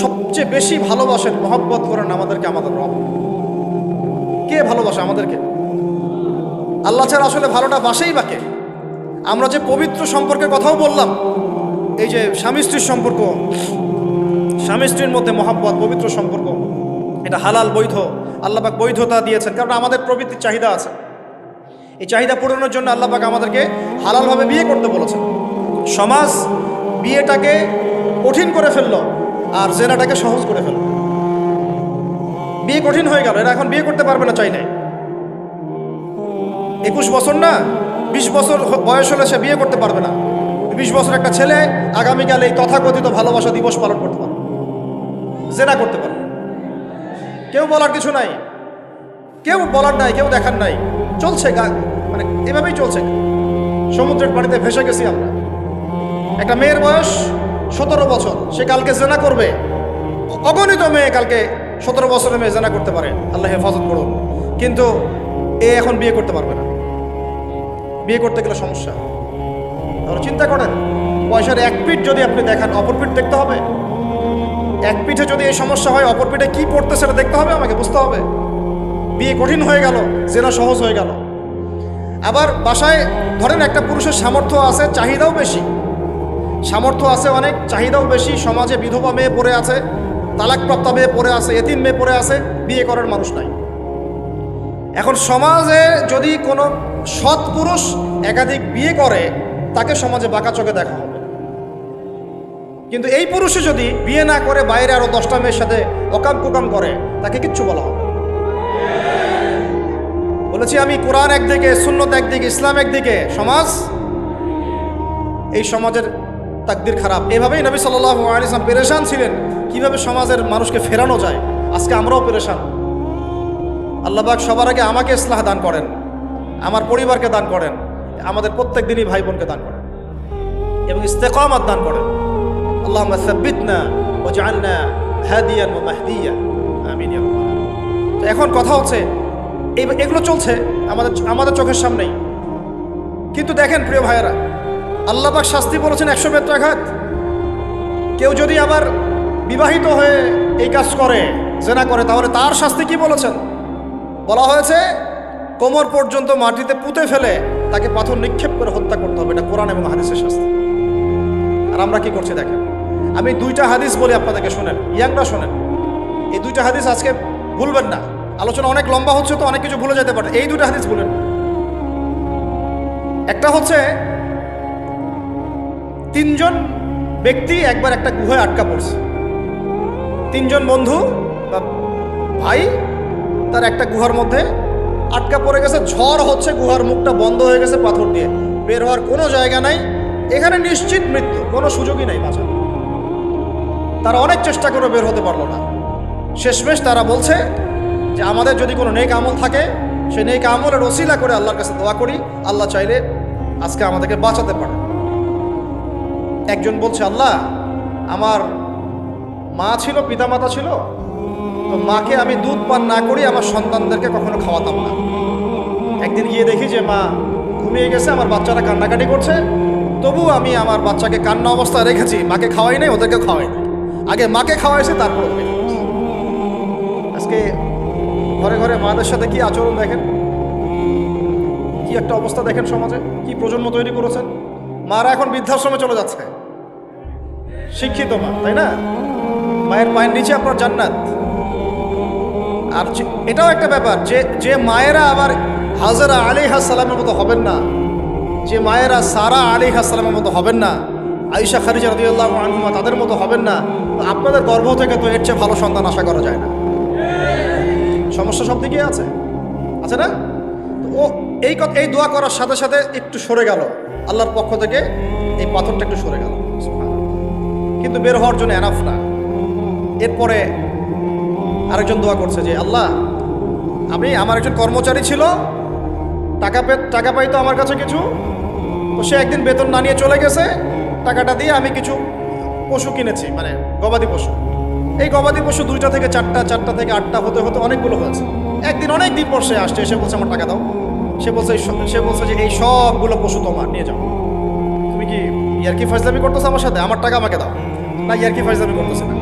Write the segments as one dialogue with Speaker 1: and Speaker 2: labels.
Speaker 1: সবচেয়ে বেশি ভালোবাসেন, মহব্বত করেন আমাদেরকে, আমাদের রব। কে ভালোবাসে আমাদেরকে? আল্লাহ ছাড়া আসলে ভালোটা বাসেই বাকে আমরা যে পবিত্র সম্পর্কের কথাও বললাম, এই যে স্বামী স্ত্রীর সম্পর্ক, স্বামী স্ত্রীর মধ্যে মহাব্বত, পবিত্র সম্পর্ক, এটা হালাল বৈধ আল্লাপাক বৈধতা দিয়েছেন, কারণ আমাদের প্রবৃত্তির চাহিদা আছে। এই চাহিদা পূরণের জন্য আল্লাপাক আমাদেরকে হালালভাবে বিয়ে করতে বলেছেন। সমাজ বিয়েটাকে কঠিন করে ফেলল আর জেনাটাকে সহজ করে ফেলল বিয়ে কঠিন হয়ে গেল, এরা এখন বিয়ে করতে পারবে না চাই নাই একুশ বছর না, বিশ বছর বয়স হলে সে বিয়ে করতে পারবে না। বিশ বছর একটা ছেলে, আগামীকাল এই তথাকথিত ভালোবাসা দিবস পালন করতে পারবে। জেনা করতে পারবে। কেউ বলার কিছু নাই। কেউ বলার নাই, কেউ দেখার নাই। চলছে গা মানে এভাবেই চলছে। সমুদ্রের পানিতে ভেসে গেছি আমরা। একটা মেয়ের বয়স সতেরো বছর, সে কালকে জেনা করবে। অগণিত মেয়ে কালকে সতেরো বছরের মেয়ে জেনা করতে পারে। আল্লাহ হেফাজত করুন। কিন্তু এ এখন বিয়ে করতে পারবে না। বিয়ে করতে গেলে সমস্যা। তাহলে চিন্তা করেন, পয়সার এক পিঠ যদি আপনি দেখান, অপর পিঠ দেখতে হবে? এক পিঠে যদি এই সমস্যা হয়, অপর পিঠে কী পড়তে সেটা দেখতে হবে? আমাকে বুঝতে হবে। বিয়ে কঠিন হয়ে গেল, জেনা সহজ হয়ে গেল। আবার বাসায় ধরেন একটা পুরুষের সামর্থ্য আছে, চাহিদাও বেশি। সামর্থ্য আছে অনেক, চাহিদাও বেশি, সমাজে বিধবা মেয়ে পড়ে আছে, তালাকপ্রাপ্ত মেয়ে পড়ে আছে, এতিম মেয়ে পড়ে আছে, বিয়ে করার মানুষ নাই। এখন সমাজে যদি কোনো সৎ পুরুষ একাধিক বিয়ে করে, তাকে সমাজে বাঁকা চোখে দেখা হবে। কিন্তু এই পুরুষে যদি বিয়ে না করে, বাইরে আরও দশটা মেয়ের সাথে অকাম কুকাম করে, তাকে কিচ্ছু বলা হবে বলেছি আমি কোরআন একদিকে, সুন্নত একদিকে, ইসলাম একদিকে, সমাজ? এই সমাজের তাকদির খারাপ। এভাবেই নবী সাল্লাহ আলিয়াম পেরেশান ছিলেন। কীভাবে সমাজের মানুষকে ফেরানো যায়? আজকে আমরাও পেরেশান। আল্লাহবাক সবার আগে আমাকে ইসলাহ দান করেন। আমার পরিবারকে দান করেন। আমাদের প্রত্যেক দিনই ভাই বোনকে দান করেন। এবং ইস্তেকামাত দান করেন। আল্লাহ ও ও তো এখন কথা হচ্ছে এগুলো চলছে আমাদের আমাদের চোখের সামনেই। কিন্তু দেখেন প্রিয় ভাইয়েরা আল্লাহবাক শাস্তি বলেছেন একশো বেত্রাঘাত কেউ যদি আবার বিবাহিত হয়ে এই কাজ করে, জেনা করে, তাহলে তার শাস্তি কি বলেছেন? বলা হয়েছে, কোমর পর্যন্ত মাটিতে পুঁতে ফেলে তাকে পাথর নিক্ষেপ করে হত্যা করতে হবে। এটা কোরআন এবং হাদিসের শাস্তি। আর আমরা কি করছি দেখেন? আমি দুইটা হাদিস বলি আপনাদেরকে, শোনেন। ইয়াংরা শোনেন। এই দুইটা হাদিস আজকে ভুলবেন না। আলোচনা অনেক লম্বা হচ্ছে, তো অনেক কিছু ভুলে যেতে পারে। এই দুইটা হাদিস বলেন। একটা হচ্ছে তিনজন ব্যক্তি একবার একটা গুহায় আটকা পড়ছে। তিনজন বন্ধু, বা ভাই, তার একটা গুহার মধ্যে আটকা পড়ে গেছে। ঝড় হচ্ছে, গুহার মুখটা বন্ধ হয়ে গেছে পাথর দিয়ে। বের হওয়ার কোনো জায়গা নাই। এখানে নিশ্চিত মৃত্যু, কোনো সুযোগই নাই বাঁচার তারা অনেক চেষ্টা করে বের হতে পারল না। শেষমেশ তারা বলছে যে, আমাদের যদি কোনো নেক আমল থাকে, সেই নেক আমলের ওসিলা করে আল্লাহর কাছে দোয়া করি। আল্লাহ চাইলে আজকে আমাদেরকে বাঁচাতে পারে একজন বলছে, আল্লাহ, আমার মা ছিল, পিতামাতা ছিল, তো মাকে আমি দুধ পান না করি, আমার সন্তানদেরকে কখনো খাওয়াতাম না। একদিন গিয়ে দেখি যে মা ঘুমিয়ে গেছে, আমার বাচ্চারা কান্নাকাটি করছে, তবু আমি আমার বাচ্চাকে কান্না অবস্থায় রেখেছি, মাকে খাওয়াই নাই ওদেরকে খাওয়াই নাই। আগে মাকে খাওয়াইছে, তারপর আজকে ঘরে ঘরে মাদের সাথে কি আচরণ দেখেন? কি একটা অবস্থা দেখেন সমাজে? কি প্রজন্ম তৈরি করেছেন? মারা এখন বৃদ্ধাশ্রমে চলে যাচ্ছে। শিক্ষিত মা, তাই না? মায়ের পায়ের নিচে আপনার জান্নাত। আর এটাও একটা ব্যাপার যে যে মায়েরা আবার হাজারা আলী সালামের মতো হবেন না, যে মায়েরা সারা আলী সালামের মতো হবেন না আইসা খারিজা রদিয়াল্লাহ আনহুমা তাদের মতো হবেন না আপনাদের গর্ভ থেকে তো এর চেয়ে ভালো সন্তান আশা করা যায় না। সমস্যা সব দিকেই আছে। আছে না? ও, এই এই দোয়া করার সাথে সাথে একটু সরে গেল। আল্লাহর পক্ষ থেকে এই পাথরটা একটু সরে গেল। কিন্তু বের হওয়ার জন্য এনাফ না। এরপরে আরেকজন দোয়া করছে যে, আল্লাহ, আমি আমার একজন কর্মচারী ছিল, টাকা পে টাকা পাইতো আমার কাছে কিছু, তো সে একদিন বেতন না নিয়ে চলে গেছে, টাকাটা দিয়ে আমি কিছু পশু কিনেছি মানে গবাদি পশু। এই গবাদি পশু দুইটা থেকে চারটা চারটা থেকে আটটা হতে হতে অনেকগুলো হয়েছে। একদিন অনেক দিন পর সে আসছে এসে বলছে, আমার টাকা দাও। সে বলছে সে বলছে যে, এই সবগুলো পশু তোমার, নিয়ে যাও। তুমি কি ইয়ারকি ফাইজলামি করতেছো আমার সাথে? আমার টাকা আমাকে দাও। না ইয়ারকি ফাইজলামি করতেছে না।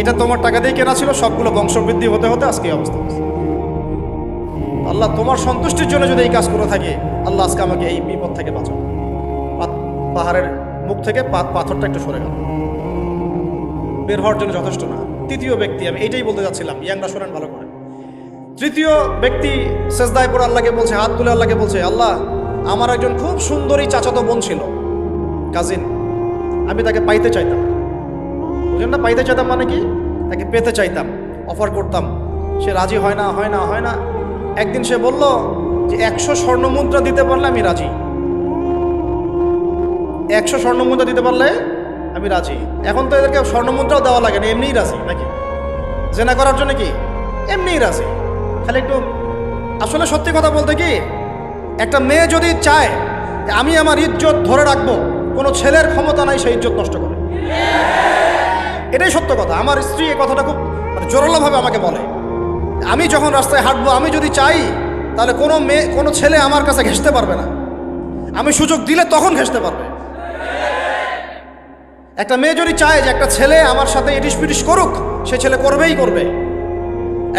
Speaker 1: এটা তোমার টাকা দিয়ে কেনা ছিল, সবগুলো বংশবৃদ্ধি হতে হতে আজকে অবস্থা আল্লাহ তোমার সন্তুষ্টির জন্য যদি এই কাজ করে থাকে, আল্লাহ আজকে আমাকে এই বিপদ থেকে বাঁচাও পাহাড়ের মুখ থেকে পাথরটা একটু সরে গেল বের হওয়ার জন্য যথেষ্ট না। তৃতীয় ব্যক্তি, আমি এইটাই বলতে যাচ্ছিলাম, ইয়াংরা শোনেন ভালো করে। তৃতীয় ব্যক্তি সেজদায় পড়ে আল্লাহকে বলছে, হাত তুলে আল্লাহকে বলছে, আল্লাহ, আমার একজন খুব সুন্দরী চাচাতো বোন ছিল। কাজিন, আমি তাকে পাইতে চাইতাম বুঝলেন না পাইতে চাইতাম মানে কি? তাকে পেতে চাইতাম অফার করতাম। সে রাজি হয় না হয় না হয় না। একদিন সে বলল যে, একশো স্বর্ণ মুদ্রা দিতে পারলে আমি রাজি। একশো স্বর্ণ মুদ্রা দিতে পারলে আমি রাজি। এখন তো এদেরকে স্বর্ণ মুদ্রাও দেওয়া লাগে না, এমনিই রাজি, নাকি? জেনা করার জন্য কি? এমনিই রাজি। খালি একটু আসলে সত্যি কথা বলতে কি, একটা মেয়ে যদি চায় আমি আমার ইজ্জত ধরে রাখব, কোনো ছেলের ক্ষমতা নাই সেই ইজ্জত নষ্ট করে। এটাই সত্য কথা। আমার স্ত্রী এই কথাটা খুব মানে জোরালোভাবে আমাকে বলে। আমি যখন রাস্তায় হাঁটবো, আমি যদি চাই, তাহলে কোনো মেয়ে, কোনো ছেলে আমার কাছে ঘেঁষতে পারবে না। আমি সুযোগ দিলে তখন ঘেঁষতে পারবে। একটা মেয়ে যদি চায় যে একটা ছেলে আমার সাথে ইটিস পিটিস করুক, সে ছেলে করবেই করবে।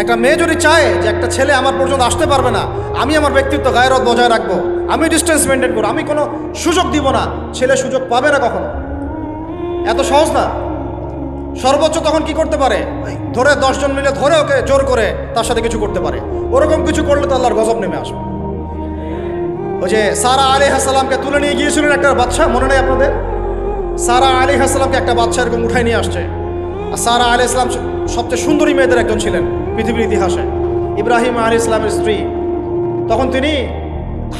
Speaker 1: একটা মেয়ে যদি চায় যে একটা ছেলে আমার পর্যন্ত আসতে পারবে না, আমি আমার ব্যক্তিত্ব গায়েরত বজায় রাখব, আমি ডিস্টেন্স মেনটেন করব, আমি কোনো সুযোগ দিব না, ছেলে সুযোগ পাবে না কখনো। এত সহজ না। সর্বোচ্চ তখন কি করতে পারে? ধরে দশজন মিলে ধরে ওকে জোর করে তার সাথে কিছু করতে পারে। ওরকম কিছু করলে তো আল্লাহর গজব নেমে আসবে। ওই যে সারা আলী হাসালামকে তুলে নিয়ে গিয়েছিলেন একটা বাচ্চা মনে নেই আপনাদের? সারা আলী হাসালামকে একটা বাচ্চা এরকম উঠাই নিয়ে আসছে। আর সারা আলী ইসলাম সবচেয়ে সুন্দরী মেয়েদের একজন ছিলেন পৃথিবীর ইতিহাসে। ইব্রাহিম আলী ইসলামের স্ত্রী। তখন তিনি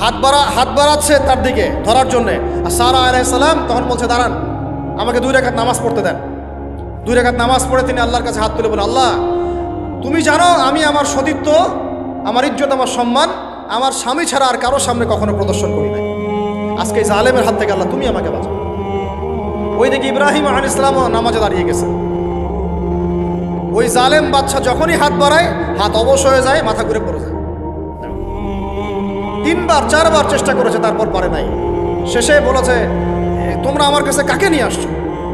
Speaker 1: হাত বাড়া হাত বাড়াচ্ছে তার দিকে ধরার জন্যে। আর সারা আলী সালাম তখন বলছে দাঁড়ান আমাকে দুই রেখাত নামাজ পড়তে দেন। দুই রেখাত নামাজ পড়ে তিনি আল্লাহর কাছে হাত তুলে বলে আল্লাহ, তুমি জানো আমি আমার সতীত্ব, আমার ইজ্জত, আমার সম্মান, আমার স্বামী ছাড়া আর কারোর সামনে কখনো প্রদর্শন করি নাই। আজকে জালেমের হাত থেকে আল্লাহ তুমি আমাকে বাঁচাও। ওই দিকে ইব্রাহিম আল ইসলাম নামাজে দাঁড়িয়ে গেছে। ওই জালেম বাচ্চা যখনই হাত বাড়ায়, হাত অবশ হয়ে যায়, মাথা ঘুরে পড়ে যায়। তিনবার, চারবার চেষ্টা করেছে, তারপর পারে নাই। শেষে বলেছে তোমরা আমার কাছে কাকে নিয়ে আসছো?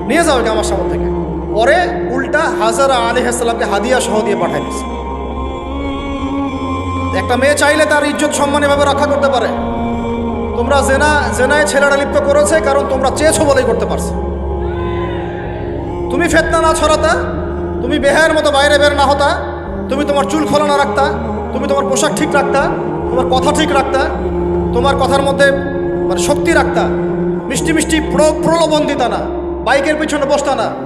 Speaker 1: নিয়ে যাও আমার সামনে থেকে। পরে উল্টা হাজারা আলী হাসলামকে হাদিয়া সহ দিয়ে পাঠাই দিচ্ছে একটা মেয়ে চাইলে তার ইজ্জত সম্মান এভাবে রক্ষা করতে পারে। তোমরা জেনা, জেনায় ছেলেরা লিপ্ত করেছে, কারণ তোমরা চেয়েছো বলেই করতে পারছ। তুমি ফেতনা না ছড়াতা, তুমি বেহায়ের মতো বাইরে বের না হতা, তুমি তোমার চুল খোলা না রাখতা, তুমি তোমার পোশাক ঠিক রাখতা, তোমার কথা ঠিক রাখতা, তোমার কথার মধ্যে মানে শক্তি রাখতা, মিষ্টি মিষ্টি প্র- প্রলোভন দিতা না, বাইকের পিছনে বসতা না।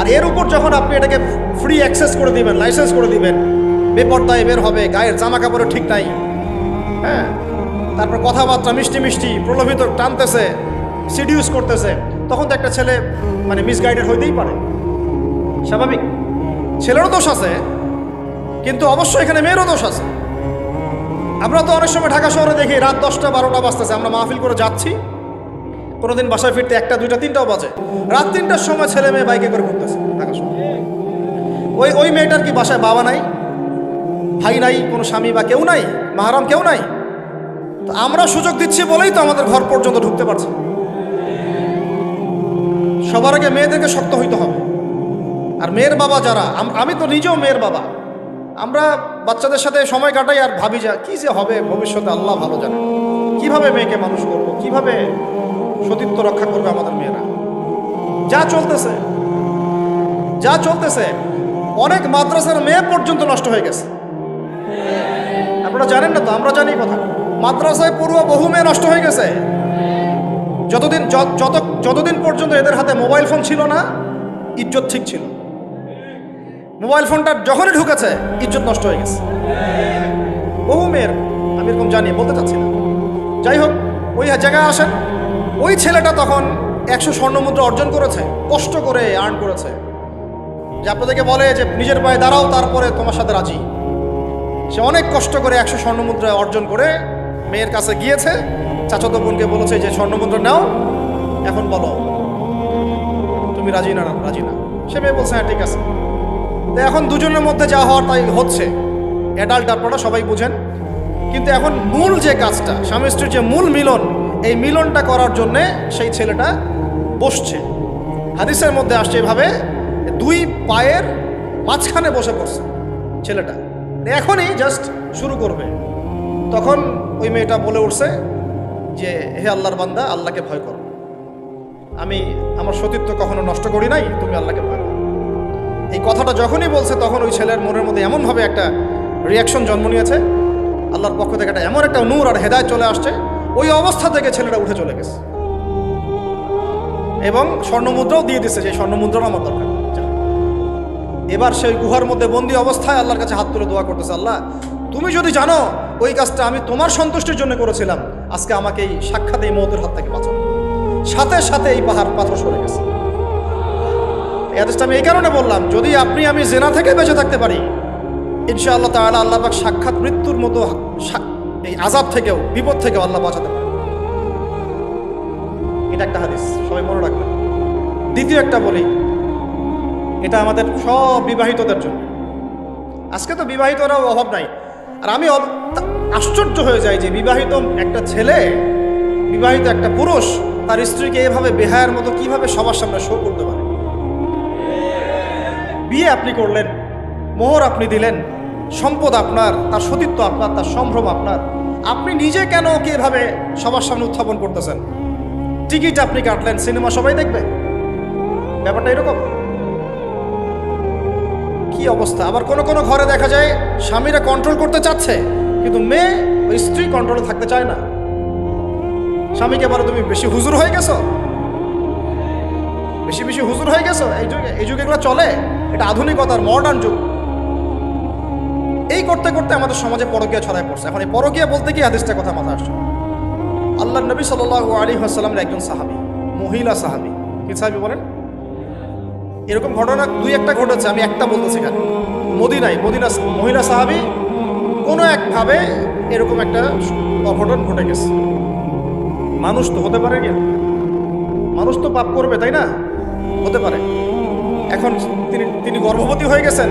Speaker 1: আর এর উপর যখন আপনি এটাকে ফ্রি অ্যাক্সেস করে দিবেন লাইসেন্স করে দিবেন, বেপর্দায় বের হবে, গায়ের জামা কাপড়ও ঠিক নাই। হ্যাঁ? তারপর কথাবার্তা মিষ্টি মিষ্টি, প্রলোভিত টানতেছে সিডিউস করতেছে, তখন তো একটা ছেলে মানে মিসগাইডেড হইতেই পারে। স্বাভাবিক? ছেলেরও দোষ আছে, কিন্তু অবশ্যই এখানে মেয়েরও দোষ আছে। আমরা তো অনেক সময় ঢাকা শহরে দেখি, রাত দশটা বারোটা বাজতেছে, আমরা মাহফিল করে যাচ্ছি। কোনোদিন বাসায় ফিরতে একটা, দুইটা, তিনটাও বাজে। রাত তিনটার সময় ছেলে মেয়ে বাইকে করে ঘুরতেছে ওই ওই মেয়েটার কি বাসায় বাবা নাই? ভাই নাই, কোনো স্বামী বা কেউ নাই? মাহারাম কেউ নাই? তো আমরা সুযোগ দিচ্ছি বলেই তো আমাদের ঘর পর্যন্ত ঢুকতে পারছে সবার আগে মেয়েদেরকে শক্ত হইতে হবে। আর মেয়ের বাবা যারা আমি তো নিজেও মেয়ের বাবা। আমরা বাচ্চাদের সাথে সময় কাটাই আর ভাবি যা, কি যে হবে ভবিষ্যতে, আল্লাহ ভালো জানে। কীভাবে মেয়েকে মানুষ করব? কীভাবে সতীত্ব রক্ষা করবে আমাদের মেয়েরা। যা চলতেছে যা চলতেছে, অনেক মাদ্রাসার মেয়ে পর্যন্ত নষ্ট হয়ে গেছে। আপনারা জানেন না তো, আমরা জানি কথা। মাদ্রাসায় পড়ুয়া বহু মেয়ে নষ্ট হয়ে গেছে। যতদিন যত, যতদিন পর্যন্ত এদের হাতে মোবাইল ফোন ছিল না, ইজ্জত ঠিক ছিল। মোবাইল ফোনটা যখনই ঢুকেছে, ইজ্জত নষ্ট হয়ে গেছে। বহু মেয়ের, আমি এরকম জানি, বলতে চাচ্ছি না। যাই হোক, ওই জায়গায় আসেন। ওই ছেলেটা তখন একশো স্বর্ণমুদ্রা অর্জন করেছে, কষ্ট করে আর্ন করেছে। যে আপনাদেরকে বলে যে নিজের পায়ে দাঁড়াও, তারপরে তোমার সাথে রাজি। সে অনেক কষ্ট করে একশো স্বর্ণমুদ্রা অর্জন করে মেয়ের কাছে গিয়েছে। চাচাতো বোনকে বলেছে যে, স্বর্ণমুদ্রা নাও, এখন বলো, তুমি রাজি না রাজি না? সে মেয়ে বলছে হ্যাঁ ঠিক আছে। তো এখন দুজনের মধ্যে যা হওয়ার তাই হচ্ছে। অ্যাডাল্ট আপনারা সবাই বুঝেন। কিন্তু এখন মূল যে কাজটা, স্বামী স্ত্রীর যে মূল মিলন এই মিলনটা করার জন্যে সেই ছেলেটা বসছে। হাদিসের মধ্যে আসছে এভাবে দুই পায়ের মাঝখানে বসে পড়ছে ছেলেটা। এখনই জাস্ট শুরু করবে। তখন ওই মেয়েটা বলে উঠছে যে, হে আল্লাহর বান্দা, আল্লাহকে ভয় করো। আমি আমার সতীত্ব কখনো নষ্ট করি নাই, তুমি আল্লাহকে ভয় করো। এই কথাটা যখনই বলছে, তখন ওই ছেলের মনের মধ্যে এমনভাবে একটা রিয়াকশন জন্ম নিয়েছে। আল্লাহর পক্ষ থেকে একটা এমন একটা নূর আর হেদায় চলে আসছে ওই অবস্থা থেকে ছেলেটা উঠে চলে গেছে। এবং স্বর্ণমুদ্রাও দিয়ে দিচ্ছে যে স্বর্ণমুদ্রাও আমার দরকার। এবার সেই গুহার মধ্যে বন্দি অবস্থায় আল্লাহর কাছে হাত তুলে দোয়া করতেছে, আল্লাহ, তুমি যদি জানো ওই কাজটা আমি তোমার সন্তুষ্টির জন্য করেছিলাম, আজকে আমাকে এই সাক্ষাৎ এই মৌতের হাত থেকে বাঁচানো সাথে সাথে এই পাহাড় পাথর সরে গেছে। এই আদেশটা আমি এই কারণে বললাম, যদি আপনি আমি জেনা থেকে বেঁচে থাকতে পারি, ইনশাআল্লাহ তাহলে আল্লাহ সাক্ষাৎ মৃত্যুর মতো এই আজাব থেকেও, বিপদ থেকেও আল্লাহ বাঁচাতে পারে। এটা একটা হাদিস, সবাই মনে রাখবেন। দ্বিতীয় একটা বলি, এটা আমাদের সব বিবাহিতদের জন্য। আজকে তো বিবাহিতরাও অভাব নাই। আর আমি আশ্চর্য হয়ে যাই যে বিবাহিত একটা ছেলে, বিবাহিত একটা পুরুষ, তার স্ত্রীকে এভাবে বেহায়ের মতো কীভাবে সবার সামনে শো করতে পারে? বিয়ে আপনি করলেন, মোহর আপনি দিলেন সম্পদ আপনার, তার সতীত্ব আপনার, তার সম্ভ্রম আপনার। আপনি নিজে কেন ওকে এভাবে সবার সামনে উত্থাপন করতেছেন? টিকিট আপনি কাটলেন, সিনেমা সবাই দেখবে। ব্যাপারটা এরকম। কি অবস্থা? আবার কোনো কোনো ঘরে দেখা যায়, স্বামীরা কন্ট্রোল করতে চাচ্ছে, কিন্তু মেয়ে ওই স্ত্রী কন্ট্রোলে থাকতে চায় না। স্বামীকে বলো, তুমি বেশি হুজুর হয়ে গেছো? বেশি বেশি হুজুর হয়ে গেছো? এই যুগে এই যুগে এগুলো চলে। এটা আধুনিকতার মডার্ন যুগ। করতে করতে আমাদের সমাজে পরকীয়া ছড়ায় পড়ছে। এখন এই পরকীয়া বলতে কি হাদিসটা কথা মাথা আসছে? আল্লাহ নবী সাল আলী আসসালামের একজন সাহাবি, মহিলা সাহাবি। কি সাহাবি বলেন? এরকম ঘটনা দুই একটা ঘটেছে, আমি একটা বলতেছি এখানে। মদিনায়, মদিনা মহিলা সাহাবি কোনো একভাবে এরকম একটা অঘটন ঘটে গেছে। মানুষ তো হতে পারে কি মানুষ তো পাপ করবে, তাই না? হতে পারে। এখন তিনি তিনি গর্ভবতী হয়ে গেছেন।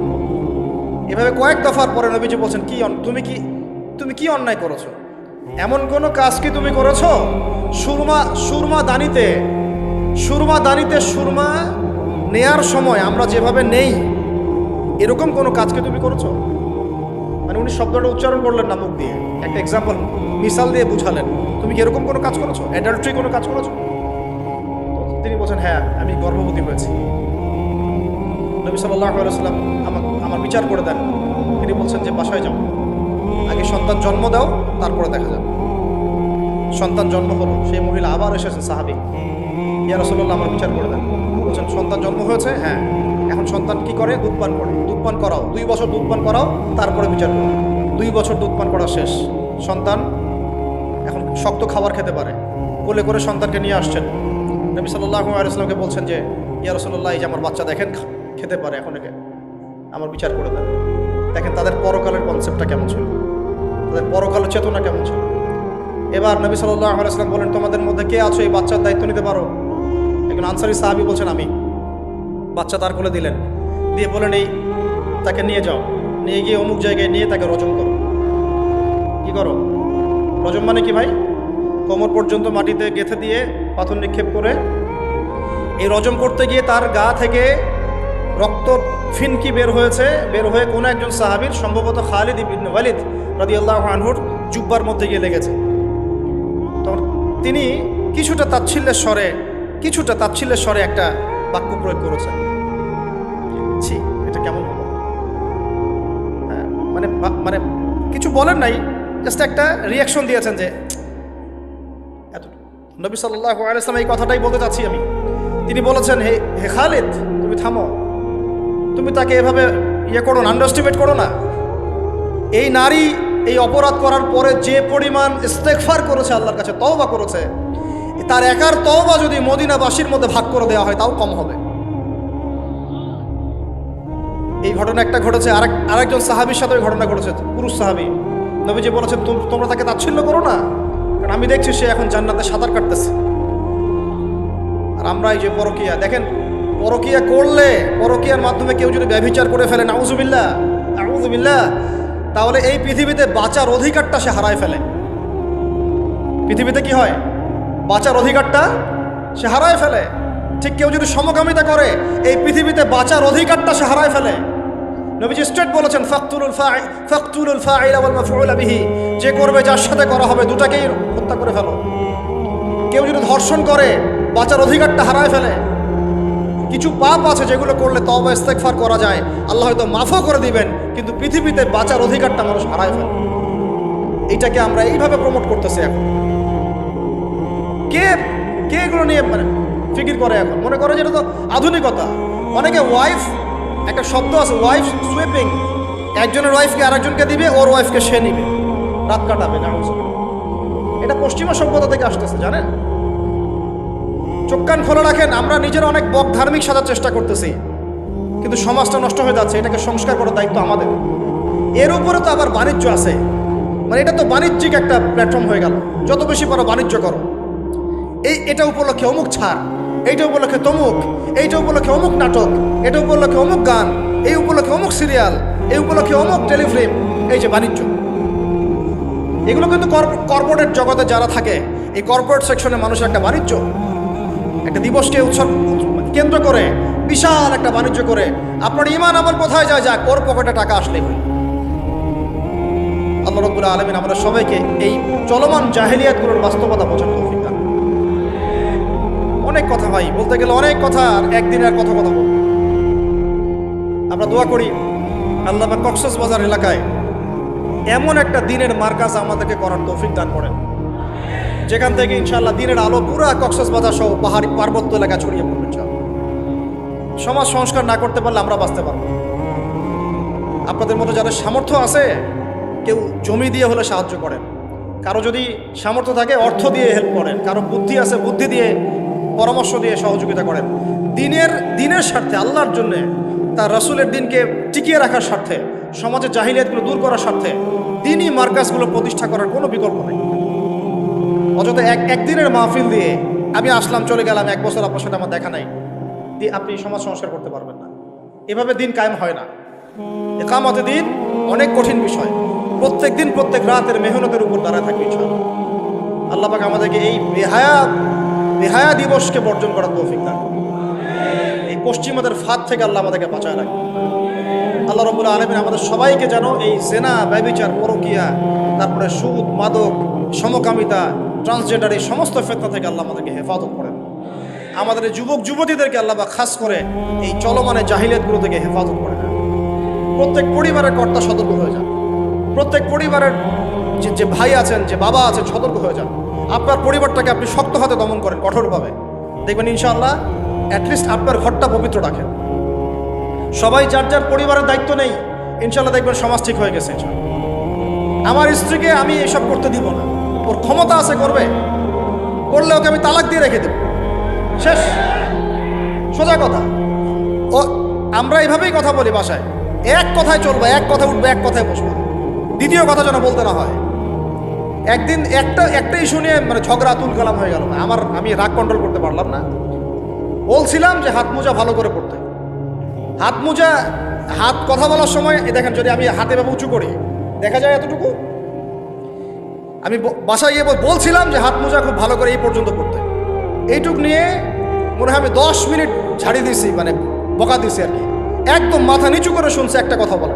Speaker 1: এভাবে কয়েক দফার পরে নবীজি বলছেন, কি তুমি কি তুমি কি অন্যায় করেছ? এমন কোনো কাজ কি তুমি করেছ? সুরমা সুরমা দানিতে সুরমা দানিতে সুরমা নেয়ার সময় আমরা যেভাবে নেই, এরকম কোনো কাজকে তুমি করেছ? মানে উনি শব্দটা উচ্চারণ করলেন না মুখ দিয়ে। একটা এক্সাম্পল মিসাল দিয়ে বুঝালেন। তুমি কি এরকম কোনো কাজ করেছ? অ্যাডাল্ট্রি কোনো কাজ করেছ? তিনি বলছেন হ্যাঁ আমি গর্ভবতী হয়েছি। নবী সাল্লাহ সাল্লাম আমার আমার বিচার করে দেন। তিনি বলছেন যে, বাসায় যাও। আগে সন্তান জন্ম দাও, তারপরে দেখা যাবে। সন্তান জন্ম হলো, সেই মহিলা আবার এসেছে, সাহাবি। ইয়া রসল্লাহ আমার বিচার করে দেন। বলছেন, সন্তান জন্ম হয়েছে? হ্যাঁ। এখন সন্তান কি করে? দুধ পান করে। দুধ পান করাও। দুই বছর দুধ পান করাও, তারপরে বিচার করো। দুই বছর দুধ পান করা শেষ। সন্তান এখন শক্ত খাবার খেতে পারে। কোলে করে সন্তানকে নিয়ে আসছেন। নবী সাল্লাহ আলিয়াকে বলছেন যে, ইয়া রসল্লাহ এই যে আমার বাচ্চা দেখেন। খেতে পারে এখন একে আমার বিচার করে দেন। দেখেন তাদের পরকালের কনসেপ্টটা কেমন ছিল? তাদের পরকালের চেতনা কেমন ছিল? এবার নবী সাল্লাহ আলাইসলাম বলেন, তোমাদের মধ্যে কে আছো? এই বাচ্চার দায়িত্ব নিতে পারো? একজন আনসারি সাহাবি বলছেন, আমি। বাচ্চা তার কোলে দিলেন। দিয়ে বলেন, এই, তাকে নিয়ে যাও। নিয়ে গিয়ে অমুক জায়গায় নিয়ে তাকে রজম করো। কি করো? রজম মানে কি ভাই? কোমর পর্যন্ত মাটিতে গেঁথে দিয়ে পাথর নিক্ষেপ করে। এই রজম করতে গিয়ে তার গা থেকে রক্ত ফিনকি বের হয়েছে, বের হয়ে কোনো একজন সাহাবির, সম্ভবত খালিদ ইবিন ওয়ালিদ রাদিয়াল্লাহ আনহুর জুব্বার মধ্যে গিয়ে লেগেছে। তখন তিনি কিছুটা তাচ্ছিল্যের স্বরে, কিছুটা তাচ্ছিল্যের স্বরে একটা বাক্য প্রয়োগ করেছেন। ছি, এটা কেমন হলো? হ্যাঁ, মানে মানে কিছু বলেন নাই জাস্ট একটা রিয়াকশন দিয়েছেন যে, এত, নবী সাল্লাহ আলাইসলাম এই কথাটাই বলতে চাচ্ছি আমি। তিনি বলেছেন, হে হে খালিদ, তুমি থামো। তুমি তাকে এভাবে ইয়ে করো না আন্ডারস্টিমেট করো না। এই নারী এই অপরাধ করার পরে যে পরিমাণ ইস্তেকফার করেছে আল্লাহর কাছে, তওবা করেছে, তার একার তওবা যদি মদিনাবাসীর মধ্যে ভাগ করে দেওয়া হয়, তাও কম হবে। এই ঘটনা একটা ঘটেছে, আরেক, আরেকজন সাহাবির সাথে ওই ঘটনা ঘটেছে, পুরুষ সাহাবি। নবীজি বলেছেন, "তোম- তোমরা তাকে তাচ্ছিল্য করো না, কারণ আমি দেখছি সে এখন জান্নাতে সাঁতার কাটতেছে। আর আমরা এই যে পরকিয়া, দেখেন পরকিয়া করলে, পরকিয়ার মাধ্যমে কেউ যদি ব্যভিচার করে ফেলে নাউজুবিল্লা নাউজুবিল্লা তাহলে এই পৃথিবীতে বাঁচার অধিকারটা সে হারায় ফেলে। পৃথিবীতে কি হয়? বাঁচার অধিকারটা সে হারায় ফেলে। ঠিক কেউ যদি সমকামিতা করে, এই পৃথিবীতে বাঁচার অধিকারটা সে হারায় ফেলে। নবীজি স্ট্রেট বলেছেন, ফাকতুলুল ফাই, ফাকতুলুল ফাইলা ওয়াল মাফউলা বিহি। যে করবে, যার সাথে করা হবে, দুটাকেই হত্যা করে ফেলো। কেউ যদি ধর্ষণ করে, বাঁচার অধিকারটা হারায় ফেলে কিছু পাপ আছে যেগুলো করলে তবা ইস্তেকফার করা যায়। আল্লাহ হয়তো মাফও করে দিবেন, কিন্তু পৃথিবীতে বাঁচার অধিকারটা মানুষ হারায় ফেলে। এইটাকে আমরা এইভাবে প্রমোট করতেছি এখন। কে কে এগুলো নিয়ে মানে ফিকির করে এখন? মনে করে যে এটা তো আধুনিকতা। অনেকে ওয়াইফ একটা শব্দ আছে ওয়াইফ সুইপিং একজনের ওয়াইফকে আরেকজনকে দিবে, ওর ওয়াইফকে সে নিবে। রাত কাটাবে না এটা পশ্চিমা সভ্যতা থেকে আসতেছে, জানেন? চোখ কান খোলা রাখেন, আমরা নিজের অনেক বক ধার্মিক সাজার চেষ্টা করতেছি। কিন্তু সমাজটা নষ্ট হয়ে যাচ্ছে, এটাকে সংস্কার করার দায়িত্ব আমাদের। এর উপরে তো আবার বাণিজ্য আছে। মানে এটা তো বাণিজ্যিক একটা প্ল্যাটফর্ম হয়ে গেল। যত বেশি পারো বাণিজ্য করো। এই, এটা উপলক্ষে অমুক ছাড়, এইটা উপলক্ষে তমুক, এইটা উপলক্ষে অমুক নাটক, এটা উপলক্ষে অমুক গান, এই উপলক্ষে অমুক সিরিয়াল এই উপলক্ষে অমুক টেলিফিল্ম এই যে বাণিজ্য। এগুলো কিন্তু কর্পোরেট জগতে যারা থাকে, এই কর্পোরেট সেকশনে মানুষের একটা বাণিজ্য। একটা দিবসকে উৎসব কেন্দ্র করে, বিশাল একটা বাণিজ্য করে। আপনার ইমান আমার কোথায় যায় যাক, ওর পকেটে টাকা আসলে। হয় আল্লাহ রব্বুল আলমিন আমরা সবাইকে এই চলমান জাহেলিয়াতগুলোর বাস্তবতা তৌফিক দান অনেক কথা ভাই, বলতে গেলে অনেক কথা, আর একদিন আর কথা কথা বলব আমরা দোয়া করি আল্লাহ কক্সস বাজার এলাকায় এমন একটা দিনের মার্কাজ আমাদেরকে করার তৌফিক দান করেন। যেখান থেকে ইনশাল্লাহ দিনের আলো পুরা কক্সস বাজার সহ পাহাড়ি পার্বত্য এলাকা ছড়িয়ে পড়বে সমাজ সংস্কার না করতে পারলে আমরা বাঁচতে পারব আপনাদের মতো যাদের সামর্থ্য আছে, কেউ জমি দিয়ে হলে সাহায্য করেন। কারও যদি সামর্থ্য থাকে, অর্থ দিয়ে হেল্প করেন। কারও বুদ্ধি আছে, বুদ্ধি দিয়ে পরামর্শ দিয়ে সহযোগিতা করেন। দিনের দিনের স্বার্থে, আল্লাহর জন্যে, তার রসুলের দিনকে টিকিয়ে রাখার স্বার্থে, সমাজের জাহিলিয়াতগুলো দূর করার স্বার্থে, দিনই মার্কাসগুলো প্রতিষ্ঠা করার কোনো বিকল্প নেই। অযথা এক একদিনের মাহফিল দিয়ে আমি আসলাম, চলে গেলাম, এক বছর আপনার সাথে আমার দেখা নাই। দিয়ে আপনি সমাজ সংস্কার করতে পারবেন না। এভাবে দিন কায়েম হয় না। একামতে দিন অনেক কঠিন বিষয়। প্রত্যেক দিন, প্রত্যেক রাতের মেহনতের উপর দাঁড়ায় থাকবে ইনশাআল্লাহ আল্লাহ পাক আমাদেরকে এই বেহায়া বেহায়া দিবসকে বর্জন করার তৌফিক দান এই পশ্চিমাদের ফাঁদ থেকে আল্লাহ আমাদেরকে বাঁচায় রাখবে আল্লাহ রবুল আলমিন আমাদের সবাইকে যেন এই জেনা, ব্যবিচার, পরকিয়া, তারপরে সুদ, মাদক, সমকামিতা ট্রান্সজেন্ডার এই সমস্ত ফেতনা থেকে আল্লাহ আমাদেরকে হেফাজত করেন। আমাদের যুবক, যুবতীদেরকে আল্লাহ বা খাস করে এই চলমানে জাহিলিয়াতগুলো থেকে হেফাজত করে নেন প্রত্যেক পরিবারের কর্তা সতর্ক হয়ে যান। প্রত্যেক পরিবারের যে যে ভাই আছেন, যে বাবা আছেন, সতর্ক হয়ে যান। আপনার পরিবারটাকে আপনি শক্ত হাতে দমন করেন কঠোরভাবে। দেখবেন ইনশাআল্লাহ অ্যাটলিস্ট আপনার ঘরটা পবিত্র রাখেন। সবাই যার যার পরিবারের দায়িত্ব নেই ইনশাল্লাহ দেখবেন সমাজ ঠিক হয়ে গেছে আমার স্ত্রীকে আমি এসব করতে দিব না। ওর ক্ষমতা আছে করবে। করলে ওকে আমি তালাক দিয়ে রেখে দেব। শেষ। সোজা কথা। ও, আমরা এইভাবেই কথা বলি বাসায়। এক কথায় চলবে, এক কথা উঠবে, এক কথায় বসবো। দ্বিতীয় কথা যেন বলতে না হয়। একদিন একটা একটা ইস্যু নিয়ে মানে ঝগড়া তুল কালাম হয়ে গেল। আমার, আমি রাগ কন্ট্রোল করতে পারলাম না। বলছিলাম যে হাত মোজা ভালো করে পড়তে। হাত মোজা, হাত কথা বলার সময় দেখেন যদি আমি হাতে ভাবে উঁচু করি, দেখা যায় এতটুকু আমি বাসায় গিয়ে বল- বলছিলাম যে হাত মোজা খুব ভালো করে এই পর্যন্ত পড়তে এইটুক নিয়ে মনে হয় আমি দশ মিনিট ঝাড়ি দিয়েছি মানে বকা দিয়েছি আর কি। একদম মাথা নিচু করে শুনছে একটা কথা বলা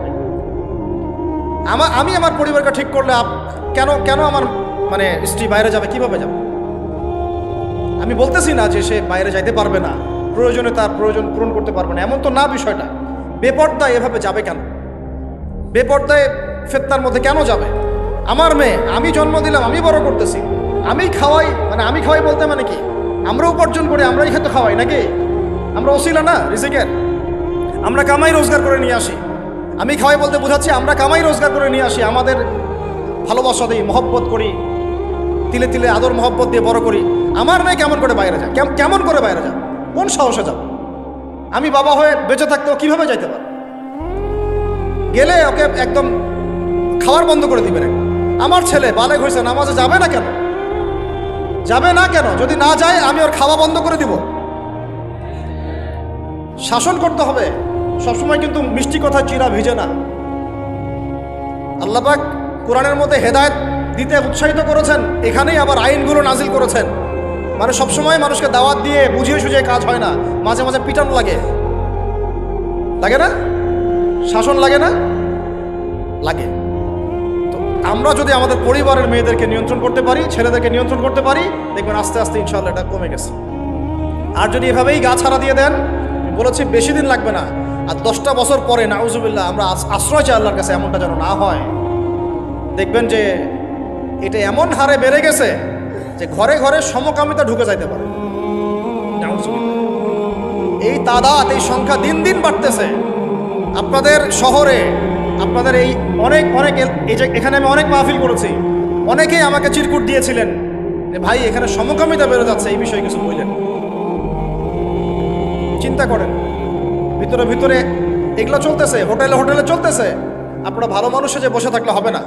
Speaker 1: আমার আমি আমার পরিবারকে ঠিক করলে আপ- কেন কেন আমার মানে স্ত্রী বাইরে যাবে, কীভাবে যাবে? আমি বলতেছি না যে সে বাইরে যাইতে পারবে না। প্রয়োজনে তার প্রয়োজন পূরণ করতে পারবে না। এমন তো না বিষয়টা। বেপর্দায় এভাবে যাবে কেন? বেপর্দায় ফেতনার মধ্যে কেন যাবে? আমার মেয়ে, আমি জন্ম দিলাম, আমি বড় করতেছি। আমি খাওয়াই মানে আমি খাওয়াই বলতে মানে কি? আমরা উপার্জন করি আমরাই খেতে খাওয়াই, নাকি? আমরা ওসিলা না, রিজিকের? আমরা কামাই রোজগার করে নিয়ে আসি। আমি খাওয়াই বলতে বোঝাচ্ছি, আমরা কামাই রোজগার করে নিয়ে আসি, আমাদের ভালোবাসা দিই, মহব্বত করি, তিলে তিলে আদর, মহব্বত দিয়ে বড় করি। আমার মেয়ে কেমন করে বাইরে যায়? কেম- কেমন করে বাইরে যায়? কোন সাহসে যাব? আমি বাবা হয়ে বেঁচে থাকতেও কীভাবে যাইতে পারি? গেলে ওকে একদম খাওয়ার বন্ধ করে দিবেন আমার ছেলে বালেক হয়েছে, নামাজে যাবে না কেন? যাবে না কেন? যদি না যায়, আমি ওর খাওয়া বন্ধ করে দিব। শাসন করতে হবে। সবসময় কিন্তু মিষ্টি কথা চিরা ভিজে না। আল্লাপাক কোরআনের মধ্যে হেদায়ত দিতে উৎসাহিত করেছেন। এখানেই আবার আইনগুলো নাজিল করেছেন। মানে সবসময় মানুষকে দাওয়াত দিয়ে বুঝিয়ে সুঝিয়ে কাজ হয় না। মাঝে মাঝে পিটানো লাগে। লাগে না? শাসন লাগে না? লাগে। আমরা যদি আমাদের পরিবারের মেয়েদেরকে নিয়ন্ত্রণ করতে পারি, ছেলেদেরকে নিয়ন্ত্রণ করতে পারি, দেখবেন আস্তে আস্তে ইনশাল্লাহ এটা কমে গেছে। আর যদি এভাবেই গা ছাড়া দিয়ে দেন বলেছি বেশি দিন লাগবে না। আর দশটা বছর পরে, নাউজুবিল্লাহ, আমরা আশ্রয় চাই আল্লাহর কাছে, এমনটা যেন না হয়। দেখবেন যে এটা এমন হারে বেড়ে গেছে যে ঘরে ঘরে সমকামিতা ঢুকে যাইতে পারে। এই তাদাত, এই সংখ্যা দিন দিন বাড়তেছে। আপনাদের শহরে আপনাদের এই অনেক অনেক এই যে এখানে আমি অনেক মাহফিল করেছি। অনেকেই আমাকে চিরকুট দিয়েছিলেন ভাই, এখানে সমকামিতা বেরো যাচ্ছে, এই বিষয়ে কিছু বললেন। চিন্তা করেন। ভিতরে ভিতরে এগুলো চলতেছে, হোটেলে হোটেলে চলতেছে। আপনারা ভালো মানুষে যে বসে থাকলে হবে না।